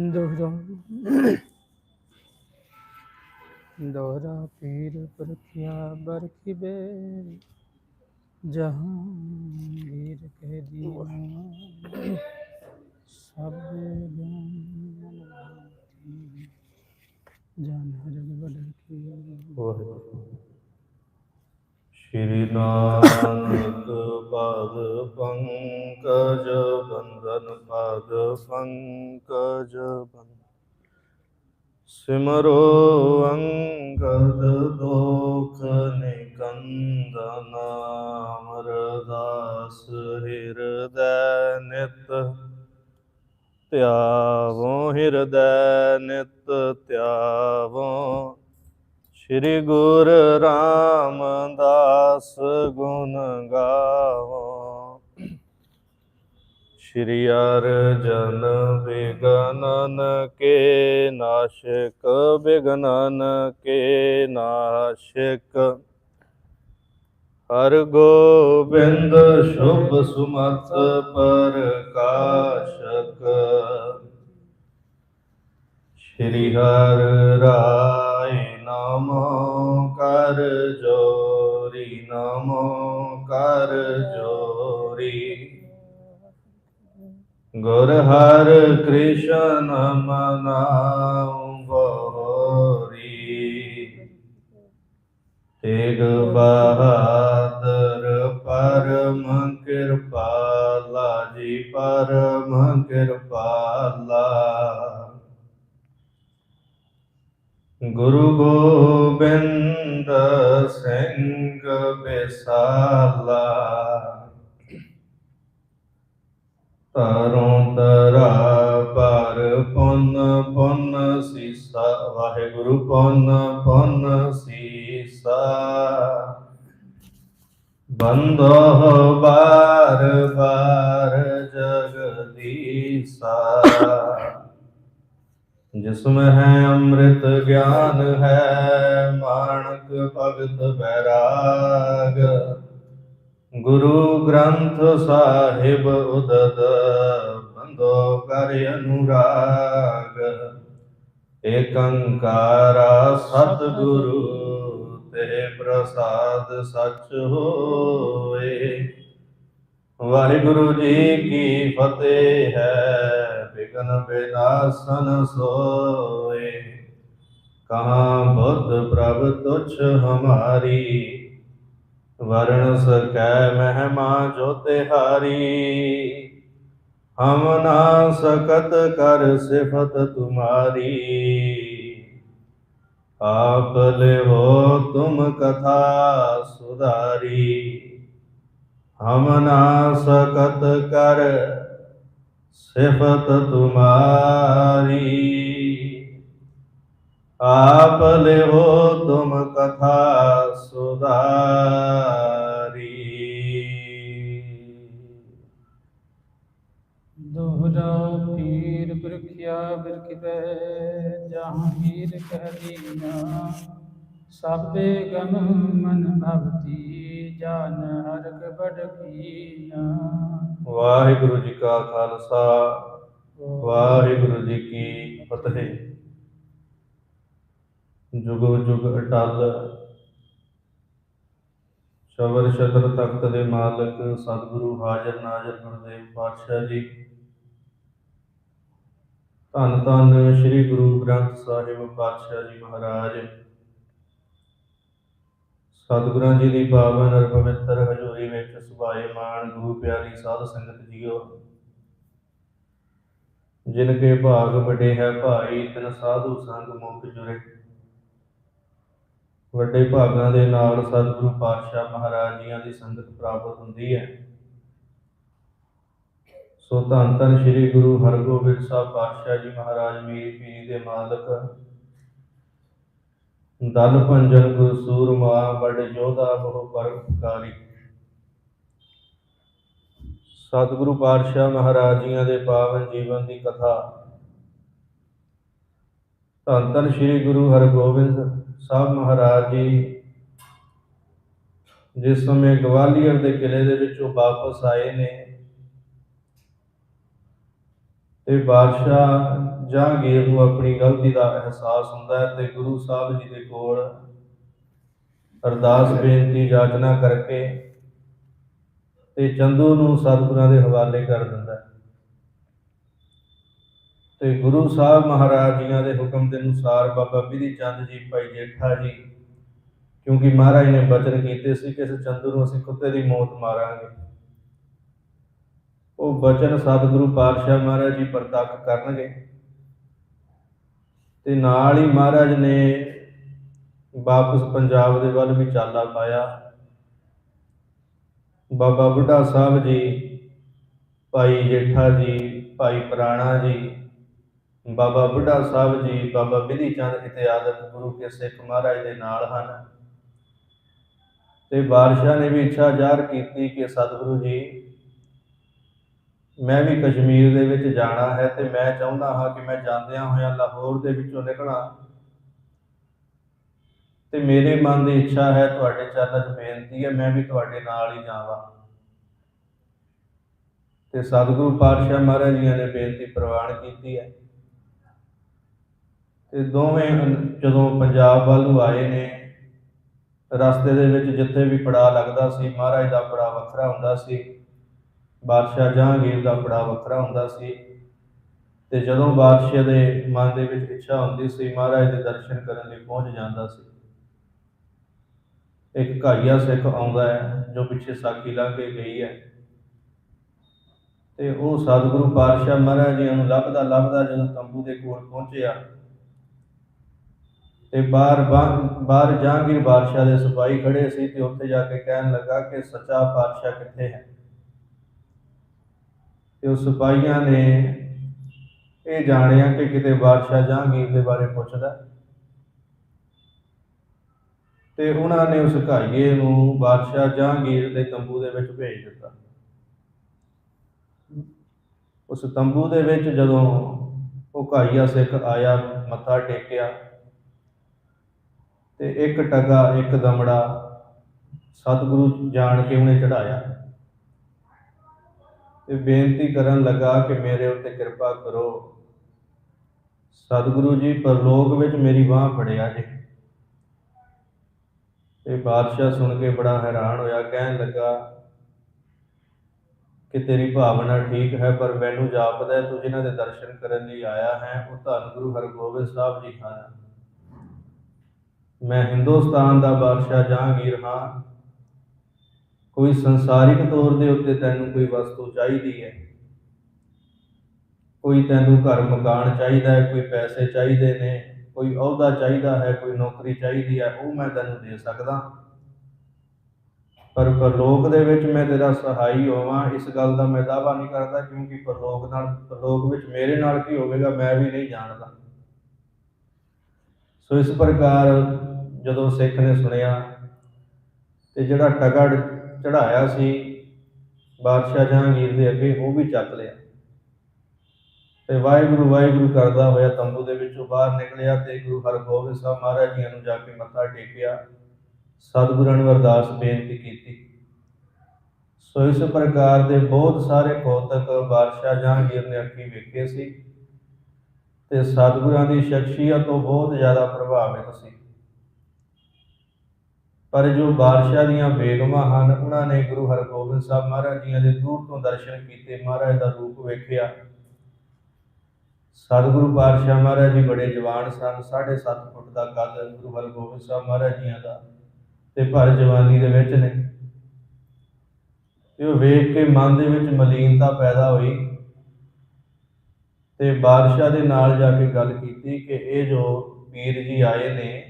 ਦੋਹਰਾ ਦੋਹਰਾ ਪੀਰ ਪਰਖਿਆ ਬਰਖੀ ਬੇ ਜਹਾਂਗੀਰ ਕਹਿ ਦੀਨਾ ਸਭ ਗਮ ਜਾਨ ਹਰ ਬਦਲ ਕੀ ਵਾਹਿਗੁਰੂ ਸ਼੍ਰੀ ਨਾਨਕ ਪਾਦ ਪੰਕਜ ਬੰਧਨ, ਪਾਦ ਪੰਕਜ ਬੰਧਨ। ਸਿਮਰੋ ਅੰਗਦ ਦੋਖ ਨਿਕੰਦਨ, ਅਮਰਦਾਸ ਹਿਰਦੈ ਨਿਤ। ਧਿਆਵੋ ਹਿਰਦੈ ਨਿਤ। ਸ੍ਰੀ ਗੁਰ ਰਾਮਦਾਸ ਗੁਣ ਗਾਵੋ। ਸ਼੍ਰੀ ਅਰਜਨ ਬਿਗਨਨ ਕੇ ਨਾਸ਼ਕ ਬਿਗਨਨ ਕੇ ਨਾਸ਼ਕ। ਹਰ ਗੋਬਿੰਦ ਸ਼ੁਭ ਸੁਮਤ ਪ੍ਰਕਾਸ਼ਕ। ਸ਼੍ਰੀ ਹਰ ਰਾਇ ਨਾਮੋ ਕਰ ਜੋਰੀ ਨਾਮੋ ਕਰ ਜੋਰੀ ਗੁਰ ਹਰ ਕ੍ਰਿਸ਼ਨ ਮਨਾਉ ਬੋਰੀ ਤੇਗ ਬਹਾਦਰ ਪਰਮ ਕਿਰਪਾਲਾ ਜੀ ਪਰਮ ਕਿਰਪਾਲਾ ਗੁਰੂ ਗੋਬਿੰਦ ਸਿੰਘ ਬਿਸਾਲਾ ਤਰੋਂ ਤਰਾ ਪਰ ਪੁੰਨ ਪੁੰਨ ਸੀਸਾ। ਵਾਹਿਗੁਰੂ ਪੁੰਨ ਪੁੰਨ ਸੀਸਾ। ਬੰਦੋ ਬਾਰ ਬਾਰ ਜਗਦੀਸਾ। ਜਿਸਮ ਹੈ ਅੰਮ੍ਰਿਤ ਗਿਆਨ ਹੈ ਮਾਨਕ ਭਗਤ ਬੈਰਾਗ ਗੁਰੂ ਗ੍ਰੰਥ ਸਾਹਿਬ ਉਦਦ, ਬੰਦੋ ਕਰ ਅਨੁਰਾਗ। ਏਕੰਕਾਰਾ ਸਤਿਗੁਰੂ ਤੇ ਪ੍ਰਸਾਦ ਸਚ ਹੋਏ। ਵਾਹਿਗੁਰੂ ਜੀ ਕੀ ਫਤਿਹ ਹੈ, ਬਿਗਨ ਬਿਨਾਸਨ ਸੋਏ। ਕਹਾ ਬੁੱਧ ਪ੍ਰਭ ਤੁਛ ਹਮਾਰੀ, ਵਰਣ ਸਕੈ ਮਹਿਮਾ ਜੋ ਤਿਹਾਰੀ। ਹਮ ਨਾ ਸਕਤ ਕਰ ਸਿਫਤ ਤੁਮਾਰੀ, ਆਪ ਲਿਵੋ ਤੁਮ ਕਥਾ ਸੁਧਾਰੀ। ਹਮ ਨਾ ਸਕਤ ਕਰ ਸਿਫਤ ਤੁਮਾਰੀ। ਆਪ ਲਿਓ ਤੁਮ ਕਥਾ ਸੁਧਾਰੀ ਸਭੇ ਗਮ ਮਨ ਭਗਤੀ ਜਾਨ ਹਰਕ ਬੜ ਕੀਨਾ ਵਾਹਿਗੁਰੂ ਜੀ ਕਾ ਖਾਲਸਾ ਵਾਹਿਗੁਰੂ। ਜੀ ਕੀ ਫਤਿਹ। ਜੁਗ ਜੁਗ ਅਟਲ ਸ਼ਬਰ ਸ਼ਤਰ ਤਖਤ ਦੇ ਮਾਲਕ ਸਤਿਗੁਰੂ ਹਾਜ਼ਰ ਨਾਜ਼ਰ ਗੁਰਦੇਵ ਪਾਤਸ਼ਾਹ ਜੀ। ਧੰਨ ਧੰਨ ਸ੍ਰੀ ਗੁਰੂ ਗ੍ਰੰਥ ਸਾਹਿਬ ਪਾਤਸ਼ਾਹ ਜੀ ਮਹਾਰਾਜ। ਸਤਿਗੁਰਾਂ ਜੀ ਦੀ ਪਾਵਨ ਅਰ ਪਵਿੱਤਰ ਹਜ਼ੂਰੀ ਵਿੱਚ ਸੁਭਾਏ ਮਾਣ, ਗੁਰੂ ਪਿਆਰੀ ਸਾਧ ਸੰਗਤ ਜੀਓ। ਜਿਨ ਕੇ ਭਾਗ ਵੱਡੇ ਹੈ ਭਾਈ, ਤਿਨ ਸਾਧੂ ਸੰਗ ਮੁਖ ਜੁਰੇ ਵੱਡੇ ਭਾਗਾਂ ਦੇ ਨਾਲ ਸਤਿਗੁਰੂ ਪਾਤਸ਼ਾਹ ਮਹਾਰਾਜ ਜੀਆਂ ਦੀ ਸੰਗਤ ਪ੍ਰਾਪਤ ਹੁੰਦੀ ਹੈ। ਸੋ ਧੰਨ ਧੰਨ ਸ੍ਰੀ ਗੁਰੂ ਹਰਗੋਬਿੰਦ ਸਾਹਿਬ ਪਾਤਸ਼ਾਹ ਜੀ ਮਹਾਰਾਜ ਮੀਰ ਪੀਰੀ ਦੇ ਮਾਲਕ ਦਲ ਭੰਜਨ ਗੁਰ ਸੂਰਮਾ ਬੜ ਯੋਧਾ ਬਹੁ ਪਰਉਪਕਾਰੀ ਸਤਿਗੁਰੂ ਪਾਤਸ਼ਾਹ ਮਹਾਰਾਜ ਜੀਆਂ ਦੇ ਪਾਵਨ ਜੀਵਨ ਦੀ ਕਥਾ। ਧੰਨ ਧੰਨ ਸ੍ਰੀ ਗੁਰੂ ਹਰਗੋਬਿੰਦ ਸਾਹਿਬ ਮਹਾਰਾਜ ਜੀ, ਜਿਸ ਸਮੇਂ ਗਵਾਲੀਅਰ ਦੇ ਕਿਲੇ ਦੇ ਵਿੱਚੋਂ ਵਾਪਸ ਆਏ ਨੇ। ਤੇ ਬਾਦਸ਼ਾਹ ਜਹਾਂਗੀਰ ਨੂੰ ਆਪਣੀ ਗਲਤੀ ਦਾ ਅਹਿਸਾਸ ਹੁੰਦਾ ਹੈ ਤੇ ਗੁਰੂ ਸਾਹਿਬ ਜੀ ਦੇ ਕੋਲ ਅਰਦਾਸ, ਬੇਨਤੀ, ਯਾਚਨਾ ਕਰਕੇ ਤੇ ਚੰਦੂ ਨੂੰ ਸਤਿਗੁਰਾਂ ਦੇ ਹਵਾਲੇ ਕਰ ਦਿੰਦਾ ਹੈ। ਤੇ ਗੁਰੂ ਸਾਹਿਬ ਮਹਾਰਾਜ ਜੀਆਂ ਦੇ ਹੁਕਮ ਦੇ ਅਨੁਸਾਰ ਬਾਬਾ ਬਿਧੀ ਚੰਦ ਜੀ, ਭਾਈ ਜੇਠਾ ਜੀ, ਕਿਉਂਕਿ ਮਹਾਰਾਜ ਨੇ ਬਚਨ ਕੀਤੇ ਸੀ ਕਿ ਇਸ ਚੰਦੂ ਨੂੰ ਅਸੀਂ ਕੁੱਤੇ ਦੀ ਮੌਤ ਮਾਰਾਂਗੇ। ਉਹ ਬਚਨ ਸਤਿਗੁਰੂ ਪਾਤਸ਼ਾਹ ਮਹਾਰਾਜ ਜੀ ਪ੍ਰਤੱਖ ਕਰਨਗੇ। ਤੇ ਨਾਲ ਹੀ ਮਹਾਰਾਜ ਨੇ ਵਾਪਸ ਪੰਜਾਬ ਦੇ ਵੱਲ ਵੀ ਚਾਲਾ ਪਾਇਆ। ਬਾਬਾ ਬੁੱਢਾ ਸਾਹਿਬ ਜੀ, ਭਾਈ ਜੇਠਾ ਜੀ, ਭਾਈ ਪ੍ਰਾਣਾ ਜੀ, ਬਾਬਾ ਬੁੱਢਾ ਸਾਹਿਬ ਜੀ, ਬਾਬਾ ਬਿਧੀ ਚੰਦ ਇਤਿਆਦਿਕ ਗੁਰੂ ਕੇ ਸਿੱਖ ਮਹਾਰਾਜ ਦੇ ਨਾਲ ਹਨ। ਤੇ ਬਾਦਸ਼ਾਹ ਨੇ ਵੀ ਇੱਛਾ ਜ਼ਾਹਰ ਕੀਤੀ ਕਿ ਸਤਿਗੁਰੂ ਜੀ ਮੈਂ ਵੀ ਕਸ਼ਮੀਰ ਦੇ ਵਿੱਚ ਜਾਣਾ ਹੈ ਤੇ ਮੈਂ ਚਾਹੁੰਦਾ ਹਾਂ ਕਿ ਮੈਂ ਜਾਂਦਿਆਂ ਹੋਇਆਂ ਲਾਹੌਰ ਦੇ ਵਿੱਚੋਂ ਨਿਕਲਾਂ। ਤੇ ਮੇਰੇ ਮਨ ਦੀ ਇੱਛਾ ਹੈ ਤੁਹਾਡੇ ਚਰਨਾਂ 'ਚ ਬੇਨਤੀ ਹੈ, ਮੈਂ ਵੀ ਤੁਹਾਡੇ ਨਾਲ ਹੀ ਜਾਵਾਂ। ਤੇ ਸਤਿਗੁਰੂ ਪਾਤਸ਼ਾਹ ਮਹਾਰਾਜ ਜੀ ਨੇ ਬੇਨਤੀ ਪ੍ਰਵਾਨ ਕੀਤੀ ਹੈ। ਤੇ ਦੋਵੇਂ ਜਦੋਂ ਪੰਜਾਬ ਵੱਲ ਨੂੰ ਆਏ ਨੇ, ਰਸਤੇ ਦੇ ਵਿੱਚ ਜਿੱਥੇ ਵੀ ਪੜਾਅ ਲੱਗਦਾ ਸੀ, ਮਹਾਰਾਜ ਦਾ ਪੜਾਅ ਵੱਖਰਾ ਹੁੰਦਾ ਸੀ। ਬਾਦਸ਼ਾਹ ਜਹਾਂਗੀਰ ਦਾ ਪੜਾਅ ਵੱਖਰਾ ਹੁੰਦਾ ਸੀ ਤੇ ਜਦੋਂ ਬਾਦਸ਼ਾਹ ਦੇ ਮਨ ਦੇ ਵਿੱਚ ਇੱਛਾ ਹੁੰਦੀ ਸੀ, ਮਹਾਰਾਜ ਦੇ ਦਰਸ਼ਨ ਕਰਨ ਲਈ ਪਹੁੰਚ ਜਾਂਦਾ ਸੀ। ਇੱਕ ਘਾਈਆ ਸਿੱਖ ਆਉਂਦਾ ਹੈ, ਜੋ ਪਿੱਛੇ ਸਾਖੀ ਲਾ ਕੇ ਗਈ ਹੈ। ਤੇ ਉਹ ਸਤਿਗੁਰੂ ਪਾਤਸ਼ਾਹ ਮਹਾਰਾਜ ਜੀ ਨੂੰ ਲੱਭਦਾ ਲੱਭਦਾ ਜਦੋਂ ਤੰਬੂ ਦੇ ਕੋਲ ਪਹੁੰਚਿਆ ਤੇ ਬਾਹਰ ਬਾਹਰ ਬਾਹਰ ਜਹਾਂਗੀਰ ਬਾਦਸ਼ਾਹ ਦੇ ਸਿਪਾਹੀ ਖੜੇ ਸੀ ਤੇ ਉੱਥੇ ਜਾ ਕੇ ਕਹਿਣ ਲੱਗਾ ਕਿ ਸੱਚਾ ਪਾਤਸ਼ਾਹ ਕਿੱਥੇ ਹੈ? ਤੇ ਉਸ ਸਿਪਾਹੀਆਂ ਨੇ ਇਹ ਜਾਣਿਆ ਕਿ ਕਿਤੇ ਬਾਦਸ਼ਾਹ ਜਹਾਂਗੀਰ ਦੇ ਬਾਰੇ ਪੁੱਛਦਾ ਤੇ ਉਹਨਾਂ ਨੇ ਉਸ ਘਾਈਏ ਨੂੰ ਬਾਦਸ਼ਾਹ ਜਹਾਂਗੀਰ ਦੇ ਤੰਬੂ ਦੇ ਵਿੱਚ ਭੇਜ ਦਿੱਤਾ। ਉਸ ਤੰਬੂ ਦੇ ਵਿੱਚ ਜਦੋਂ ਉਹ ਘਾਈਆ ਸਿੱਖ ਆਇਆ, ਮੱਥਾ ਟੇਕਿਆ ਤੇ ਇੱਕ ਟਗਾ, ਇੱਕ ਦਮੜਾ ਸਤਿਗੁਰੂ ਜਾਣ ਕੇ ਉਹਨੇ ਚੜਾਇਆ ਤੇ ਬੇਨਤੀ ਕਰਨ ਲੱਗਾ ਕਿ ਮੇਰੇ ਉੱਤੇ ਕਿਰਪਾ ਕਰੋ। ਸਤਿਗੁਰੂ ਜੀ, ਪਰਲੋਕ ਵਿੱਚ ਮੇਰੀ ਬਾਹ ਫੜਿਆ ਜੀ। ਤੇ ਬਾਦਸ਼ਾਹ ਸੁਣ ਕੇ ਬੜਾ ਹੈਰਾਨ ਹੋਇਆ, ਕਹਿਣ ਲੱਗਾ, ਕਿ ਤੇਰੀ ਭਾਵਨਾ ਠੀਕ ਹੈ, ਪਰ ਮੈਨੂੰ ਜਾਪਦਾ ਹੈ, ਤੂੰ ਜਿਨ੍ਹਾਂ ਦੇ ਦਰਸ਼ਨ ਕਰਨ ਲਈ ਆਇਆ ਹੈ, ਉਹ ਧੰਨ ਗੁਰੂ ਹਰਗੋਬਿੰਦ ਸਾਹਿਬ ਜੀ ਹਨ। ਮੈਂ ਹਿੰਦੁਸਤਾਨ ਦਾ ਬਾਦਸ਼ਾਹ ਜਹਾਂਗੀਰ ਹਾਂ। ਕੋਈ ਸੰਸਾਰਿਕ ਤੌਰ ਦੇ ਉੱਤੇ ਤੈਨੂੰ ਕੋਈ ਵਸਤੂ ਚਾਹੀਦੀ ਹੈ? ਕੋਈ ਤੈਨੂੰ ਘਰ ਮਕਾਨ ਚਾਹੀਦਾ ਹੈ? ਕੋਈ ਪੈਸੇ ਚਾਹੀਦੇ ਨੇ? ਕੋਈ ਅਹੁਦਾ ਚਾਹੀਦਾ ਹੈ? ਕੋਈ ਨੌਕਰੀ ਚਾਹੀਦੀ ਹੈ? ਉਹ ਮੈਂ ਤੈਨੂੰ ਦੇ ਸਕਦਾ। ਪਰ ਪਰਲੋਕ ਦੇ ਵਿੱਚ ਮੈਂ ਤੇਰਾ ਸਹਾਈ ਹੋਵਾਂ। ਇਸ ਗੱਲ ਦਾ ਮੈਂ ਦਾਅਵਾ ਨਹੀਂ ਕਰਦਾ, ਕਿਉਂਕਿ ਪਰਲੋਕ ਨਾਲ, ਪਰਲੋਕ ਵਿੱਚ ਮੇਰੇ ਨਾਲ ਕੀ ਹੋਵੇਗਾ, ਮੈਂ ਵੀ ਨਹੀਂ ਜਾਣਦਾ। ਸੋ ਇਸ ਪ੍ਰਕਾਰ ਜਦੋਂ ਸਿੱਖ ਨੇ ਸੁਣਿਆ ਤੇ ਜਿਹੜਾ ਟਗੜ ਚੜਾਇਆ ਸੀ, ਬਾਦਸ਼ਾਹ ਜਹਾਂਗੀਰ ਦੇ ਅੱਗੇ, ਉਹ ਵੀ ਚੱਕ ਲਿਆ। ਤੇ ਵਾਹਿਗੁਰੂ ਵਾਹਿਗੁਰੂ ਕਰਦਾ ਹੋਇਆ ਤੰਬੂ ਦੇ ਵਿੱਚੋਂ ਬਾਹਰ ਨਿਕਲਿਆ ਤੇ ਗੁਰੂ ਹਰਗੋਬਿੰਦ ਸਾਹਿਬ ਮਹਾਰਾਜ ਜੀ ਨੂੰ ਜਾ ਕੇ ਮੱਥਾ ਟੇਕਿਆ। ਸਤਿਗੁਰਾਂ ਨੂੰ ਅਰਦਾਸ ਬੇਨਤੀ ਕੀਤੀ। ਸੋ ਇਸ ਪ੍ਰਕਾਰ ਦੇ ਬਹੁਤ ਸਾਰੇ ਕੌਤਕ ਬਾਦਸ਼ਾਹ ਜਹਾਂਗੀਰ ਨੇ ਅੱਖੀ ਵੇਖੇ ਸੀ ਤੇ ਸਤਿਗੁਰਾਂ ਦੀ ਸ਼ਖਸੀਅਤ ਤੋਂ ਬਹੁਤ ਜ਼ਿਆਦਾ ਪ੍ਰਭਾਵਿਤ ਸੀ। ਪਰ ਜੋ ਬਾਦਸ਼ਾਹ ਦੀਆਂ ਬੇਗਮਾਂ ਹਨ, ਉਹਨਾਂ ਨੇ ਗੁਰੂ ਹਰਗੋਬਿੰਦ ਸਾਹਿਬ ਮਹਾਰਾਜ ਜੀਆਂ ਦੇ ਦੂਰ ਤੋਂ ਦਰਸ਼ਨ ਕੀਤੇ, ਮਹਾਰਾਜ ਦਾ ਰੂਪ ਵੇਖਿਆ। ਸਤਿਗੁਰੂ ਪਾਤਸ਼ਾਹ ਮਹਾਰਾਜ ਜੀ ਬੜੇ ਜਵਾਨ ਸਨ 7.5 ਫੁੱਟ ਦਾ ਕੱਦ ਗੁਰੂ ਹਰਗੋਬਿੰਦ ਸਾਹਿਬ ਮਹਾਰਾਜ ਜੀਆਂ ਦਾ ਤੇ ਭਰ ਜਵਾਨੀ ਦੇ ਵਿੱਚ ਨੇ। ਤੇ ਉਹ ਵੇਖ ਕੇ ਮਨ ਦੇ ਵਿੱਚ ਮਲੀਨਤਾ ਪੈਦਾ ਹੋਈ ਤੇ ਬਾਦਸ਼ਾਹ ਦੇ ਨਾਲ ਜਾ ਕੇ ਗੱਲ ਕੀਤੀ ਕਿ ਇਹ ਜੋ ਪੀਰ ਜੀ ਆਏ ਨੇ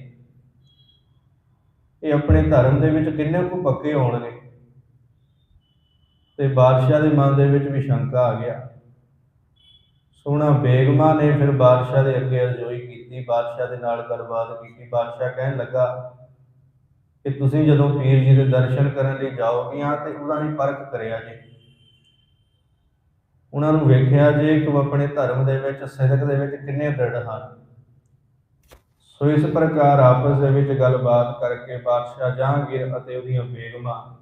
ਇਹ ਆਪਣੇ ਧਰਮ ਦੇ ਵਿੱਚ ਕਿੰਨੇ ਕੁ ਪੱਕੇ ਹੋਣਗੇ ਤੇ ਬਾਦਸ਼ਾਹ ਦੇ ਮਨ ਦੇ ਵਿੱਚ ਵੀ ਸ਼ੰਕਾ ਆ ਗਿਆ। ਸੋਹਣਾ ਬੇਗਮਾ ਨੇ ਫਿਰ ਬਾਦਸ਼ਾਹ ਦੇ ਅੱਗੇ ਅਰਜ਼ੋਈ ਕੀਤੀ, ਬਾਦਸ਼ਾਹ ਦੇ ਨਾਲ ਗੱਲਬਾਤ ਕੀਤੀ। ਬਾਦਸ਼ਾਹ ਕਹਿਣ ਲੱਗਾ ਕਿ ਤੁਸੀਂ ਜਦੋਂ ਪੀਰ ਜੀ ਦੇ ਦਰਸ਼ਨ ਕਰਨ ਲਈ ਜਾਓਗੀਆਂ ਤੇ ਉਹਨਾਂ ਦੀ ਪਰਖ ਕਰਿਆ ਜੀ। ਉਹਨਾਂ ਨੂੰ ਵੇਖਿਆ ਜੇ ਕਿ ਉਹ ਆਪਣੇ ਧਰਮ ਦੇ ਵਿੱਚ ਸਿਦਕ ਦੇ ਵਿੱਚ ਕਿੰਨੇ ਦ੍ਰਿੜ ਹਨ। ਸੋ ਇਸ ਪ੍ਰਕਾਰ ਆਪਸ ਦੇ ਵਿੱਚ ਗੱਲਬਾਤ ਕਰਕੇ ਬਾਦਸ਼ਾਹ ਜਹਾਂਗੀਰ ਅਤੇ ਉਹਦੀਆਂ ਬੇਗਮਾਂ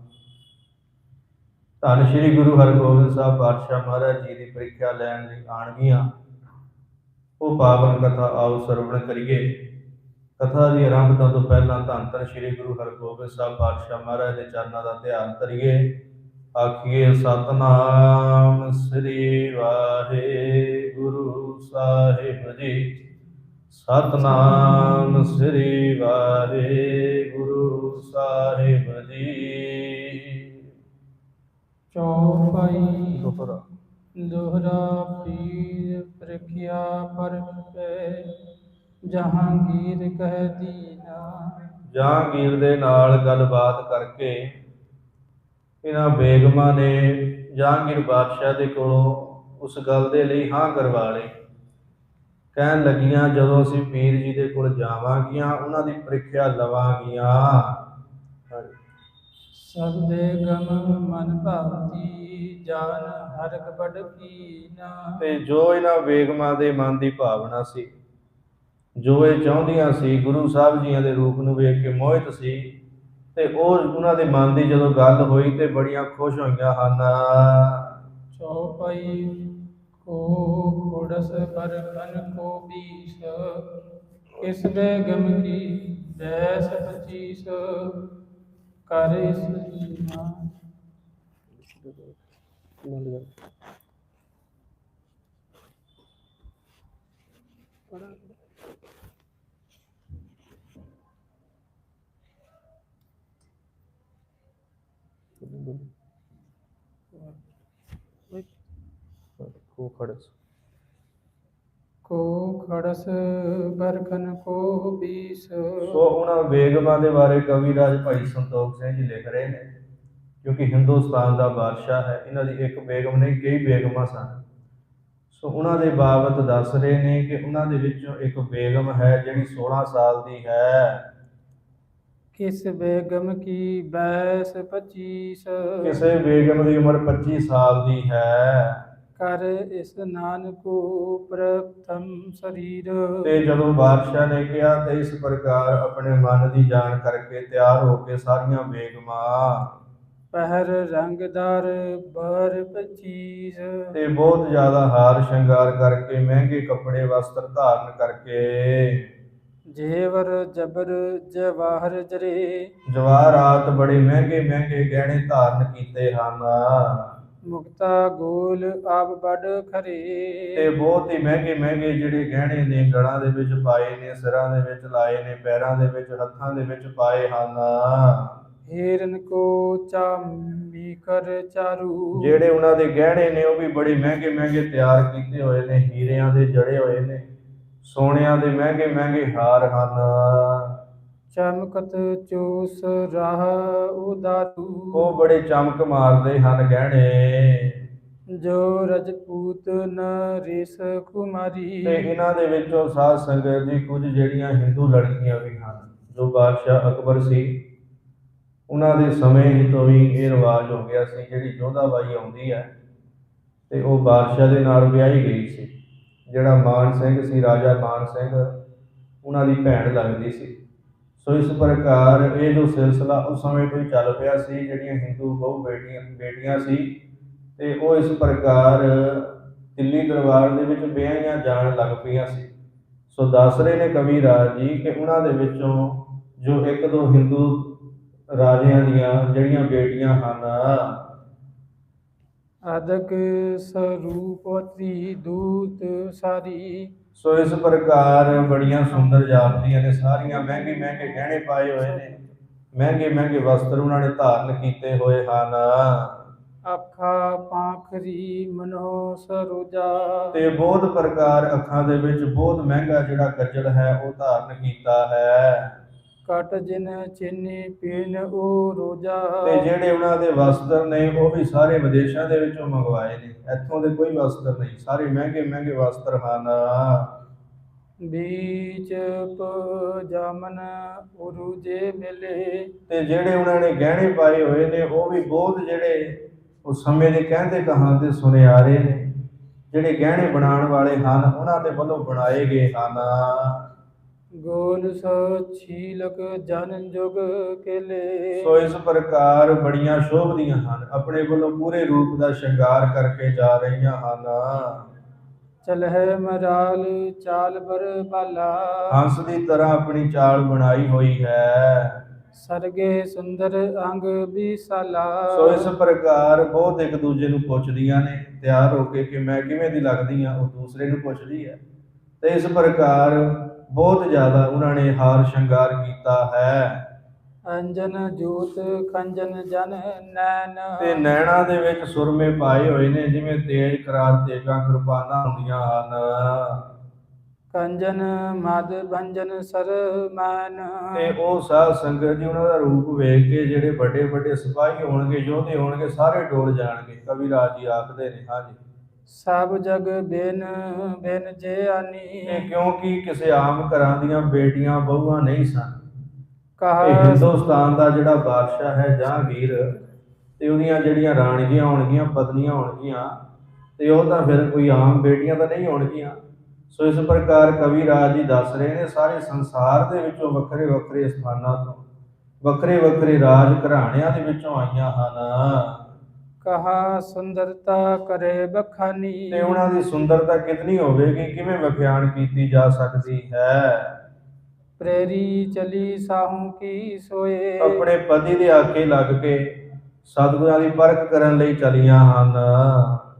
ਧੰਨ ਸ਼੍ਰੀ ਗੁਰੂ ਹਰਗੋਬਿੰਦ ਸਾਹਿਬ ਪਾਤਸ਼ਾਹ ਮਹਾਰਾਜ ਜੀ ਦੀ ਪ੍ਰੀਖਿਆ ਲੈਣ ਲਈ ਆਣਗੀਆਂ ਉਹ ਪਾਵਨ ਕਥਾ ਆਓ ਸਰਵਣ ਕਰੀਏ। ਕਥਾ ਦੀ ਆਰੰਭਤਾ ਤੋਂ ਪਹਿਲਾਂ ਧੰਨ ਧੰਨ ਸ੍ਰੀ ਗੁਰੂ ਹਰਗੋਬਿੰਦ ਸਾਹਿਬ ਪਾਤਸ਼ਾਹ ਮਹਾਰਾਜ ਦੇ ਚਰਨਾਂ ਦਾ ਧਿਆਨ ਕਰੀਏ। ਆਖੀਏ, ਸਤਨਾਮ ਸ੍ਰੀ ਵਾਹਿਗੁਰੂ ਸਾਹਿਬ ਜੀ। ਸਤਨਾਮ ਸ੍ਰੀ ਵਾਹਿਗੁਰੂ ਸਾਹਿਬ ਜੀ। ਚੌਪਾਈ। ਦੋਹਰਾ। ਦੋਹਰਾ ਪੀਰ ਪ੍ਰਖਿਆ ਪਰਖ ਪੈ। ਜਹਾਂਗੀਰ ਕਹਿ ਦੀਨਾ। ਜਹਾਂਗੀਰ ਦੇ ਨਾਲ ਗੱਲਬਾਤ ਕਰਕੇ ਇਹਨਾਂ ਬੇਗਮਾਂ ਨੇ ਜਹਾਂਗੀਰ ਬਾਦਸ਼ਾਹ ਦੇ ਕੋਲੋਂ ਉਸ ਗੱਲ ਦੇ ਲਈ ਹਾਂ ਕਰਵਾ ਲਈ ਕਹਿਣ ਲੱਗੀਆਂ ਜਦੋਂ ਅਸੀਂ ਪੀਰ ਜੀ ਦੇ ਕੋਲ ਜਾਵਾਂਗੀਆਂ ਉਹਨਾਂ ਦੀ ਪ੍ਰੀਖਿਆ ਲਵਾਂਗੀਆਂ। ਸਭ ਦੇ ਗਮ ਮਨ ਭਾਵਤੀ ਜਾਨ ਹਰਕ ਬੜ ਕੀਨਾ। ਤੇ ਜੋ ਇਹਨਾਂ ਬੇਗਮਾਂ ਦੇ ਮਨ ਦੀ ਭਾਵਨਾ ਸੀ ਜੋ ਇਹ ਚਾਹੁੰਦੀਆਂ ਸੀ ਗੁਰੂ ਸਾਹਿਬ ਜੀਆਂ ਦੇ ਰੂਪ ਨੂੰ ਵੇਖ ਕੇ ਮੋਹਿਤ ਸੀ ਤੇ ਉਹ ਉਹਨਾਂ ਦੇ ਮਨ ਦੀ ਜਦੋਂ ਗੱਲ ਹੋਈ ਤੇ ਬੜੀਆਂ ਖੁਸ਼ ਹੋਈਆਂ ਹਨ। ਚੌਪਾਈ ਕੋ ਖੋੜਸ ਪਰ ਕਨ ਕੋ ਬੀਸ ਕਿਸ ਬੇਗਮ ਕੀ ਬੈਸ ਪਚੀਸ ਕਰ ਇਸ ਉਹ ਖੜਸ। ਕੋ ਖੜਸ ਬਰਖਨ ਕੋ ਬੀਸ। ਸੋ ਉਹਨਾਂ ਬੇਗਮਾਂ ਦੇ ਬਾਰੇ ਕਵੀ ਰਾਜ ਭਾਈ ਸੰਤੋਖ ਸਿੰਘ ਜੀ ਲਿਖ ਰਹੇ ਨੇ ਕਿਉਂਕਿ ਹਿੰਦੁਸਤਾਨ ਦਾ ਬਾਦਸ਼ਾਹ ਹੈ ਇਹਨਾਂ ਦੀ ਇੱਕ ਬੇਗਮ ਨਹੀਂ ਕਈ ਬੇਗਮਾਂ ਸਨ। ਸੋ ਉਹਨਾਂ ਦੇ ਬਾਬਤ ਦੱਸ ਰਹੇ ਨੇ ਕਿ ਉਹਨਾਂ ਦੇ ਵਿੱਚੋਂ ਇੱਕ ਬੇਗਮ ਹੈ ਜਿਹੜੀ 16 ਸਾਲ ਦੀ ਹੈ। ਕਿਸ ਬੇਗਮ ਕੀ ਬੈਸ ਪਚੀਸ? ਕਿਸੇ ਬੇਗਮ ਦੀ ਉਮਰ 25 ਸਾਲ ਦੀ ਹੈ। ਕਰ ਇਸ ਨਾਨਕੋ ਪ੍ਰਥਮ ਸਰੀਰ। ਤੇ ਜਦੋਂ ਬਾਦਸ਼ਾਹ ਨੇ ਕਿਹਾ ਤੇ ਇਸ ਪ੍ਰਕਾਰ ਆਪਣੇ ਮਨ ਦੀ ਜਾਣ ਕਰਕੇ ਤਿਆਰ ਹੋ ਕੇ ਸਾਰੀਆਂ ਬੇਗਮਾਂ ਪਹਿਰ ਰੰਗਦਾਰ ਬਰ ਪਚੀਸ ਤੇ ਬਹੁਤ ਜ਼ਿਆਦਾ ਹਾਰ ਸ਼ਿੰਗਾਰ ਕਰਕੇ ਮਹਿੰਗੇ ਕੱਪੜੇ ਵਸਤਰ ਧਾਰਨ ਕਰਕੇ। ਜੇਵਰ ਜਬਰ ਜਵਾਹਰ ਜਰੇ। ਜਵਾਹਰਾਤ ਬੜੇ ਮਹਿੰਗੇ ਮਹਿੰਗੇ ਗਹਿਣੇ ਧਾਰਨ ਕੀਤੇ ਹਨ। ਮੁਕਤਾ ਗੋਲ ਆਪ ਬੜ ਤੇ ਖਰੇ ਬਹੁਤ ਹੀ ਮਹਿੰਗੇ ਮਹਿੰਗੇ ਜਿਹੜੇ ਗਹਿਣੇ ਨੇ ਗਲਾਂ ਦੇ ਵਿੱਚ ਪਾਏ ਨੇ ਸਿਰਾਂ ਦੇ ਵਿੱਚ ਲਾਏ ਨੇ ਪੈਰਾਂ ਦੇ ਵਿੱਚ ਹੱਥਾਂ ਦੇ ਵਿੱਚ ਪਾਏ ਹਨ। ਹੀਰਨ ਕੋ ਚਾਮੀ ਕਰ ਚਾਰੂ। ਜਿਹੜੇ ਉਹਨਾਂ ਦੇ ਗਹਿਣੇ ਨੇ ਉਹ ਵੀ ਬੜੇ ਮਹਿੰਗੇ ਮਹਿੰਗੇ ਤਿਆਰ ਕੀਤੇ ਹੋਏ ਨੇ ਹੀਰਿਆਂ ਦੇ ਜੜੇ ਹੋਏ ਨੇ ਸੋਨਿਆਂ ਦੇ ਮਹਿੰਗੇ ਮਹਿੰਗੇ ਹਾਰ ਹਨ। ਚਮਕਤ ਚੂਸ ਰਾਹ ਉਦਾਰੂ। ਉਹ ਬੜੇ ਚਮਕ ਮਾਰਦੇ ਹਨ ਗਹਿਣੇ। ਜੋ ਰਜਪੂਤ ਨਰੇਸ ਕੁਮਾਰੀ। ਤੇ ਇਹਨਾਂ ਦੇ ਵਿੱਚੋਂ ਸਾਧ ਸੰਗਤ ਦੀ ਕੁਝ ਜਿਹੜੀਆਂ ਹਿੰਦੂ ਲੜਕੀਆਂ ਵੀ ਹਨ ਜੋ ਬਾਦਸ਼ਾਹ ਅਕਬਰ ਸੀ ਉਹਨਾਂ ਦੇ ਸਮੇਂ ਹੀ ਤੋਂ ਹੀ ਇਹ ਰਿਵਾਜ ਹੋ ਗਿਆ ਸੀ ਜਿਹੜੀ ਜੋਧਾਬਾਈ ਆਉਂਦੀ ਹੈ ਤੇ ਉਹ ਬਾਦਸ਼ਾਹ ਦੇ ਨਾਲ ਵਿਆਹੀ ਗਈ ਸੀ ਜਿਹੜਾ ਮਾਨ ਸਿੰਘ ਸੀ ਰਾਜਾ ਮਾਨ ਸਿੰਘ ਉਹਨਾਂ ਦੀ ਭੈਣ ਲੱਗਦੀ ਸੀ। ਸੋ ਇਸ ਪ੍ਰਕਾਰ ਇਹ ਜੋ ਸਿਲਸਿਲਾ ਉਸ ਸਮੇਂ ਤੋਂ ਚੱਲ ਪਿਆ ਸੀ, ਜਿਹੜੀਆਂ ਹਿੰਦੂ ਬਹੁ ਬੇਟੀਆਂ ਬੇਟੀਆਂ ਸੀ ਤੇ ਉਹ ਇਸ ਪ੍ਰਕਾਰ ਦਿੱਲੀ ਦਰਬਾਰ ਦੇ ਵਿੱਚ ਵਿਆਹੀਆਂ ਜਾਣ ਲੱਗ ਪਈਆਂ ਸੀ। ਸੋ ਦੱਸ ਰਹੇ ਨੇ ਕਵੀ ਰਾਜ ਜੀ ਕਿ ਉਹਨਾਂ ਦੇ ਵਿੱਚੋਂ ਜੋ ਇੱਕ ਦੋ ਹਿੰਦੂ ਰਾਜਿਆਂ ਦੀਆਂ ਜਿਹੜੀਆਂ ਬੇਟੀਆਂ ਹਨ ਅਦਕ ਸਰੂਪਤੀ ਦੂਤ ਸਾਰੀ। ਸੋ ਇਸ ਪ੍ਰਕਾਰ ਬੜੀਆਂ ਸੁੰਦਰ ਜਾਪਦੀਆਂ ਨੇ ਸਾਰੀਆਂ ਮਹਿੰਗੇ ਮਹਿੰਗੇ ਗਹਿਣੇ ਪਾਏ ਹੋਏ ਨੇ। ਮਹਿੰਗੇ ਮਹਿੰਗੇ ਵਸਤਰ ਉਹਨਾਂ ਨੇ ਧਾਰਨ ਕੀਤੇ ਹੋਏ ਹਨ। ਆਖਾ ਪਾਖਰੀ ਮਨੋ ਸਰੋਜਾ। ਤੇ ਬਹੁਤ ਪ੍ਰਕਾਰ ਅੱਖਾਂ ਦੇ ਵਿੱਚ ਬਹੁਤ ਮਹਿੰਗਾ ਜਿਹੜਾ ਕੱਜਲ ਹੈ ਉਹ ਧਾਰਨ ਕੀਤਾ ਹੈ। ਕਟ ਜਿਨ ਚਿੰਨੀ ਪੀਨ ਉਹ ਰੋਜਾ ਤੇ ਜਿਹੜੇ ਉਹਨਾਂ ਦੇ ਵਸਤਰ ਨੇ ਉਹ ਵੀ ਸਾਰੇ ਵਿਦੇਸ਼ਾਂ ਦੇ ਵਿੱਚੋਂ ਮੰਗਵਾਏ ਨੇ। ਇੱਥੋਂ ਦੇ ਕੋਈ ਵਸਤਰ ਨਹੀਂ। ਸਾਰੇ ਮਹਿੰਗੇ ਮਹਿੰਗੇ ਵਸਤਰ ਹਨ। ਬੀਚ ਪਜਾਮਨ ਉਰੂਜੇ ਮਿਲੇ। ਤੇ ਜਿਹੜੇ ਉਹਨਾਂ ਨੇ ਗਹਿਣੇ ਪਾਏ ਹੋਏ ਨੇ ਉਹ ਵੀ ਬਹੁਤ ਜਿਹੜੇ ਉਸ ਸਮੇਂ ਦੇ ਕਹਿੰਦੇ ਕਹਾਂਦੇ ਸੁਨਿਆਰੇ ਨੇ। ਜਿਹੜੇ ਗਹਿਣੇ ਬਣਾਉਣ ਵਾਲੇ ਹਨ ਉਹਨਾਂ ਦੇ ਵੱਲੋਂ ਬਣਾਏ ਗਏ ਹਨ। ਗੋਲ ਸੋ ਛੀਲਕ ਜਨ ਜੁਗ ਕੇਲੇ। ਸੋ ਇਸ ਪ੍ਰਕਾਰ ਬੜੀਆਂ ਸ਼ੋਭਦੀਆਂ ਹਨ ਆਪਣੇ ਵੱਲੋਂ ਪੂਰੇ ਰੂਪ ਦਾ ਸ਼ਿੰਗਾਰ ਕਰਕੇ ਜਾ ਰਹੀਆਂ ਹਨ। ਚਲਹਿ ਮਰਾਲ ਚਾਲ ਬਰ ਬਾਲਾ। ਹੰਸ ਦੀ ਤਰ੍ਹਾਂ ਆਪਣੀ ਚਾਲ ਬਣਾਈ ਹੋਈ ਹੈ। ਸਰਗੇ ਸੁੰਦਰ ਅੰਗ ਵਿਸਾਲਾ। ਸੋ ਇਸ ਪ੍ਰਕਾਰ ਬਹੁਤ ਇੱਕ ਦੂਜੇ ਨੂੰ ਪੁੱਛਦੀਆਂ ਨੇ ਤਿਆਰ ਹੋ ਕੇ ਕਿ ਮੈਂ ਕਿਵੇਂ ਦੀ ਲੱਗਦੀ ਆ ਉਹ ਦੂਸਰੇ ਨੂੰ ਪੁੱਛਦੀ ਹੈ। ਤੇ ਇਸ ਪ੍ਰਕਾਰ ਬਹੁਤ ਜ਼ਿਆਦਾ ਉਹਨਾਂ ਨੇ ਹਾਰ ਸ਼ਿੰਗਾਰ ਕੀਤਾ ਹੈ। ਅੰਜਨ ਜੋਤ ਖੰਜਨ ਜਨ ਨੈਣ। ਤੇ ਨੈਣਾ ਦੇ ਵਿੱਚ ਸੁਰਮੇ ਪਾਏ ਹੋਏ ਨੇ ਜਿਵੇਂ ਤੇਜ ਕਰਾਰ ਤੇਜਾਂ ਕਿਰਪਾਨਾਂ ਹੁੰਦੀਆਂ ਹਨ। ਕੰਜਨ ਮਦ ਭੰਜਨ ਸਰ ਮਨ ਤੇ ਉਹ ਸਾਧ ਸੰਗਤ ਜੀ ਉਹਨਾਂ ਦਾ ਰੂਪ ਵੇਖ ਕੇ ਜਿਹੜੇ ਵੱਡੇ ਵੱਡੇ ਸਿਪਾਹੀ ਹੋਣਗੇ ਯੋਧੇ ਹੋਣਗੇ ਸਾਰੇ ਡੋਲ ਜਾਣਗੇ। ਕਵੀ ਰਾਜ ਜੀ ਆਖਦੇ ਨੇ ਹਾਂਜੀ। ਸਭ ਜਗ ਬਿਨ ਬਿਨ ਜੇ ਆਨੀ। ਇਹ ਕਿਉਂਕਿ ਕਿਸੇ ਆਮ ਘਰਾਂ ਦੀਆਂ ਬੇਟੀਆਂ ਬਹੂਆਂ ਨਹੀਂ ਸਨ। ਇਹ ਕਹਾ ਹਿੰਦੁਸਤਾਨ ਦਾ ਜਿਹੜਾ ਬਾਦਸ਼ਾਹ ਹੈ ਜਹਾਂਗੀਰ ਤੇ ਉਹਦੀਆਂ ਜਿਹੜੀਆਂ ਰਾਣੀਆਂ ਹੋਣਗੀਆਂ ਪਤਨੀਆਂ ਹੋਣਗੀਆਂ ਤੇ ਉਹ ਤਾਂ ਫਿਰ ਕੋਈ ਆਮ ਬੇਟੀਆਂ ਤਾਂ ਨਹੀਂ ਹੋਣਗੀਆਂ। ਸੋ ਇਸ ਪ੍ਰਕਾਰ ਕਵੀ ਰਾਜ ਜੀ ਦੱਸ ਰਹੇ ਨੇ ਸਾਰੇ ਸੰਸਾਰ ਦੇ ਵਿੱਚੋਂ ਵੱਖਰੇ ਵੱਖਰੇ ਸਥਾਨਾਂ ਤੋਂ ਵੱਖਰੇ ਵੱਖਰੇ ਰਾਜ ਘਰਾਣਿਆਂ ਦੇ ਵਿੱਚੋਂ ਆਈਆਂ ਹਨ। ਕਹਾ ਸੁੰਦਰਤਾ ਕਰੇ ਬਖਾਨੀ। ਤੇ ਉਹਨਾਂ ਦੀ ਸੁੰਦਰਤਾ ਕਿਤਨੀ ਹੋਵੇਗੀ? ਕਿਵੇਂ ਵਿਖਿਆਨ ਕੀਤੀ ਜਾ ਸਕਦੀ ਹੈ? ਪ੍ਰੇਰੀ ਚਲੀ ਸਾਹੂ ਕੀ ਸੋਏ। ਆਪਣੇ ਪਤੀ ਦੇ ਆਖੇ ਲੱਗ ਕੇ ਸਤਿਗੁਰਾਂ ਦੀ ਪਰਖ ਕਰਨ ਲਈ ਚਲੀਆਂ ਹਨ।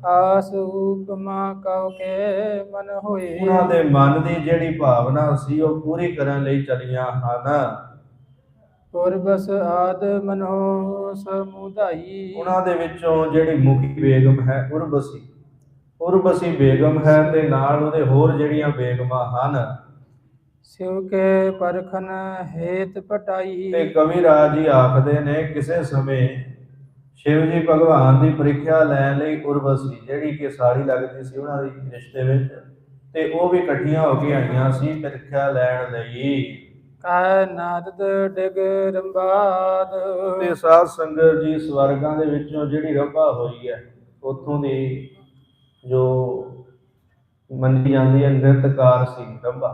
ਆਸ ਉਪਮਾ ਕਉ ਕੇ ਮਨ ਹੋਏ। ਉਹਨਾਂ ਦੇ ਮਨ ਦੀ ਜਿਹੜੀ ਭਾਵਨਾ ਸੀ ਉਹ ਪੂਰੀ ਕਰਨ ਲਈ ਚਲੀਆਂ ਹਨ। ਪੁਰਬਸ ਆਦ ਮਨੋ ਸਮੁਦਾਈ। ਉਹਨਾਂ ਦੇ ਵਿੱਚੋਂ ਜਿਹੜੀ ਮੁਖੀ ਬੇਗਮ ਹੈ ਉਰਬਸੀ। ਉਰਬਸੀ ਬੇਗਮ ਹੈ ਤੇ ਨਾਲ ਉਹਦੇ ਹੋਰ ਜਿਹੜੀਆਂ ਬੇਗਮਾਂ ਹਨ। ਸਿਵ ਕੇ ਪਰਖਨ ਹੇਤ ਪਟਾਈ। ਤੇ ਕਵੀ ਰਾਜ ਜੀ ਆਖਦੇ ਨੇ ਕਿਸੇ ਸਮੇਂ ਸ਼ਿਵ ਜੀ ਭਗਵਾਨ ਦੀ ਪ੍ਰੀਖਿਆ ਲੈਣ ਲਈ ਉਰਵਸੀ ਜਿਹੜੀ ਕਿ ਸਾੜੀ ਲੱਗਦੀ ਸੀ ਉਹਨਾਂ ਦੀ ਰਿਸ਼ਤੇ ਵਿੱਚ ਤੇ ਉਹ ਵੀ ਇਕੱਠੀਆਂ ਹੋ ਕੇ ਆਈਆਂ ਸੀ ਪ੍ਰੀਖਿਆ ਲੈਣ ਲਈ। ਕੈ ਨਾਰਦ ਡਿਗ ਰੰਬਾਦ। ਤੇ ਸਾਧ ਸੰਗਤ ਜੀ ਸਵਰਗਾਂ ਦੇ ਵਿੱਚੋਂ ਜਿਹੜੀ ਰੱਬਾ ਹੋਈ ਹੈ ਉੱਥੋਂ ਦੀ ਜੋ ਮੰਨੀ ਜਾਂਦੀ ਹੈ ਨ੍ਰਿਤਕਾਰ ਸੀ ਰੱਬਾ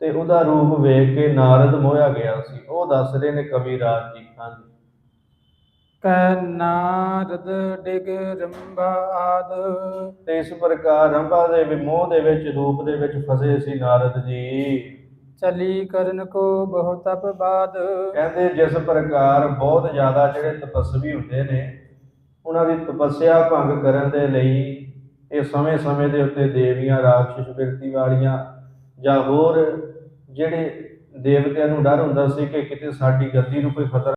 ਤੇ ਉਹਦਾ ਰੂਪ ਵੇਖ ਕੇ ਨਾਰਦ ਮੋਹਿਆ ਗਿਆ ਸੀ। ਉਹ ਦੱਸ ਰਹੇ ਨੇ ਕਵੀ ਰਾਜ ਜੀ। ਹਾਂਜੀ ਕੈ ਨਾਰਦ ਡਿਗ ਰੰਬਾਦ ਤੇ ਇਸ ਪ੍ਰਕਾਰ ਰੰਭਾ ਦੇ ਮੋਹ ਦੇ ਵਿੱਚ ਰੂਪ ਦੇ ਵਿੱਚ ਫਸੇ ਸੀ ਨਾਰਦ ਜੀ। ਚਲੀ ਕਰਨ ਕੋ ਬਹੁ ਤਪ ਬਾਦ। ਕਹਿੰਦੇ ਜਿਸ ਪ੍ਰਕਾਰ ਬਹੁਤ ਜ਼ਿਆਦਾ ਜਿਹੜੇ ਤਪਸਵੀ ਹੁੰਦੇ ਨੇ, ਉਹਨਾਂ ਦੀ ਤਪੱਸਿਆ ਭੰਗ ਕਰਨ ਦੇ ਲਈ ਇਹ ਸਮੇਂ-ਸਮੇਂ ਦੇ ਉੱਤੇ ਦੇਵੀਆਂ, ਰਾਖਸ਼ ਵਿਅਕਤੀ ਵਾਲੀਆਂ ਜਾਂ ਹੋਰ ਜਿਹੜੇ ਦੇਵਤਿਆਂ ਨੂੰ ਡਰ ਹੁੰਦਾ ਸੀ ਕਿ ਕਿਤੇ ਸਾਡੀ ਗੱਦੀ ਨੂੰ ਕੋਈ ਖਤਰਾ